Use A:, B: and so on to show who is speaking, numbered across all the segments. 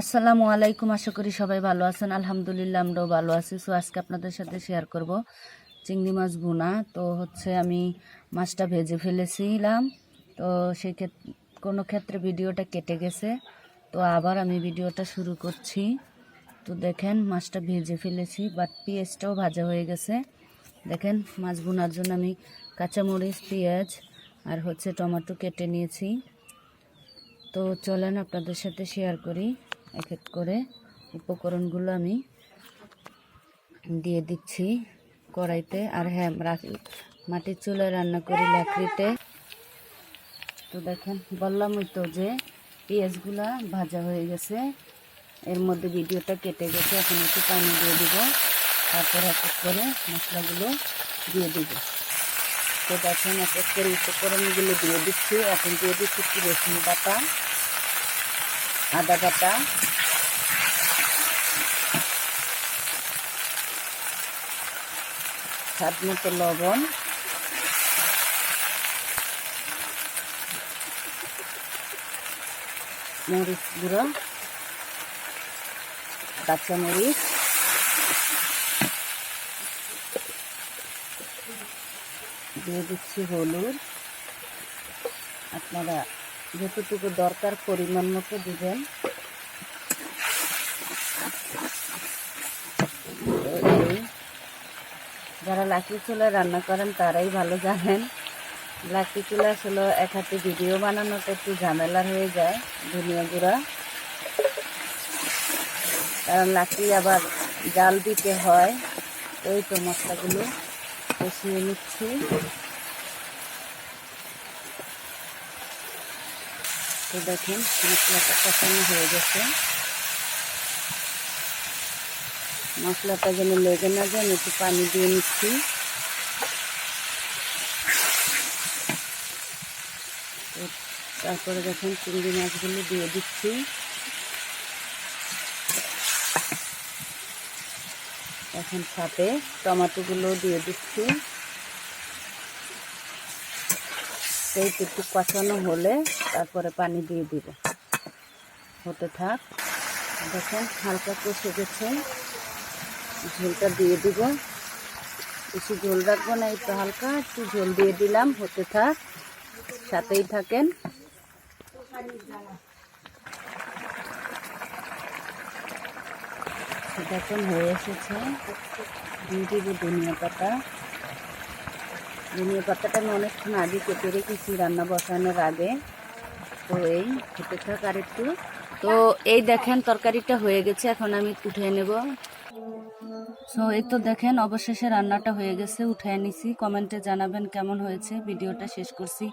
A: আসসালামু আলাইকুম, আশা করি সবাই ভালো আছেন। আলহামদুলিল্লাহ, আমরাও ভালো আছি। সো আজকে আপনাদের সাথে শেয়ার করব চিংড়ি মাছ ভুনা তো হচ্ছে আমি মাছটা ভেজে ফেলেছিলাম। তো সেই ক্ষেত্রে কোনো ক্ষেত্রে ভিডিওটা কেটে গেছে। তো আবার আমি ভিডিওটা শুরু করছি। তো দেখেন, মাছটা ভেজে ফেলেছি বাট পেঁয়াজটাও ভাজা হয়ে গেছে। দেখেন, মাছ ভুনার জন্য আমি কাঁচামরিচ, পেঁয়াজ আর হচ্ছে টমেটো কেটে নিয়েছি। তো চলেন আপনাদের সাথে শেয়ার করি। এক এক করে উপকরণগুলো আমি দিয়ে দিচ্ছি কড়াইতে। আর হ্যাঁ মাটির চুলায় রান্না করি লাকড়িতে। তো দেখেন বললামই তো যে পেঁয়াজগুলা ভাজা হয়ে গেছে। এর মধ্যে ভিডিওটা কেটে গেছে, এখন একটু পানি দিয়ে দিব। তারপর এক এক করে মশলাগুলো দিয়ে দিব। তো দেখেন, এক এক করে উপকরণগুলো দিয়ে দিচ্ছি। এখন দিয়ে দিচ্ছি একটু রসুন বাটা। আদা বাটা। স্বাদ মতো লবণ। মরিচ গুঁড়ো। কাঁচামরিচ দিয়ে দিচ্ছি হলুদ। আপনারা যতটুকু দরকার পরিমাণ মতো দিবেন। যারা লাকড়ি চুলায় রান্না করেন, তারাই ভালো জানেন। লাকড়ি চুলা আসলে এক হাতে ভিডিও বানানোটা একটু ঝামেলার হয়ে যায়, ধনিয়া গুঁড়া। কারণ লাকড়ি আবার জাল দিতে হয় এই তো মশলাগুলো কষিয়ে নিচ্ছি। তো দেখেন মশলাটা কষানো হয়ে গেছে। মশলাটা যেন লেগে না যায় একটু পানি দিয়ে নিচ্ছি। তারপরে দেখেন চিংড়ি মাছগুলো দিয়ে দিচ্ছি। এখন সাথে টমেটোগুলো দিয়ে দিচ্ছি। সেই একটু কষানো হলে তারপরে পানি দিয়ে দিব। হতে থাক। দেখেন হালকা কষে গেছে। ঝোলটা দিয়ে দিব। বেশি ঝোল রাখব না, একটু হালকা একটু ঝোল দিয়ে দিলাম। হতে থাক। সাথেই থাকেন। দেখুন হয়ে এসেছে। দিয়ে দিব ধনিয়া পাতা। ধনিয়া পাতাটা আমি অনেকক্ষণ আগে কেটে রেখেছি রান্না বসানোর আগে। তো এই খেতে থাক আর একটু। তো এই দেখেন তরকারিটা হয়ে গেছে, এখন আমি উঠে নেব। সো এই তো দেখেন, অবশেষে রান্নাটা হয়ে গেছে উঠে নিছি। কমেন্টে জানাবেন কেমন হয়েছে, ভিডিওটা শেষ করছি।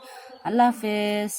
A: আল্লাহ হাফেজ।